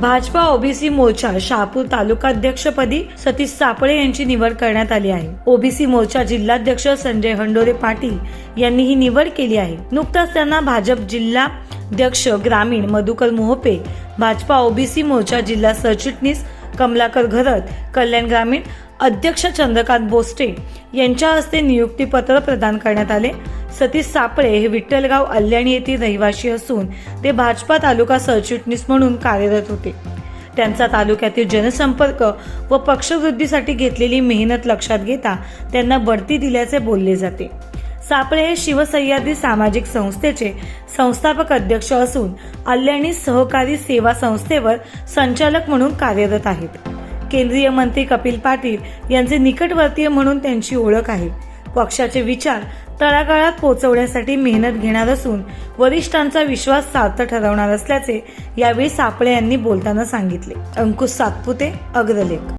Bhajpa OBC मोर्चा शहापूर तालुकाध्यक्षपदी सतीश सापळे यांची निवड करण्यात आली आहे. ओबीसी मोर्चा जिल्हाध्यक्ष संजय हंडोरे पाटील यांनी ही निवड केली आहे. नुकताच त्यांना भाजप जिल्हाध्यक्ष ग्रामीण मधुकर मोहपे भाजपा ओबीसी मोर्चा जिल्हा सरचिटणीस कमलाकर घरत कल्याण ग्रामीण अध्यक्ष चंद्रकांत बोस्टे यांच्या हस्ते नियुक्तीपत्र प्रदान करण्यात आले. सतीश सापळे हे विठ्ठलगाव अल्याणी येथील रहिवासी असून ते भाजपा तालुका सरचिटणीस म्हणून कार्यरत होते. त्यांचा तालुक्यातील जनसंपर्क व पक्षवृद्धीसाठी घेतलेली मेहनत लक्षात घेता त्यांना बढती दिल्याचे बोलले जाते. सापळे हे शिवसह्याद्री सामाजिक संस्थेचे संस्थापक अध्यक्ष असून अल्याणी सहकारी सेवा संस्थेवर संचालक म्हणून कार्यरत आहेत. केंद्रीय मंत्री कपिल पाटील यांचे निकटवर्तीय म्हणून त्यांची ओळख आहे. पक्षाचे विचार तळागाळात पोहोचवण्यासाठी मेहनत घेणार असून वरिष्ठांचा विश्वास सार्थ ठरवणार असल्याचे यावेळी सापळे यांनी बोलताना सांगितले. अंकुश सातपुते अग्रलेख.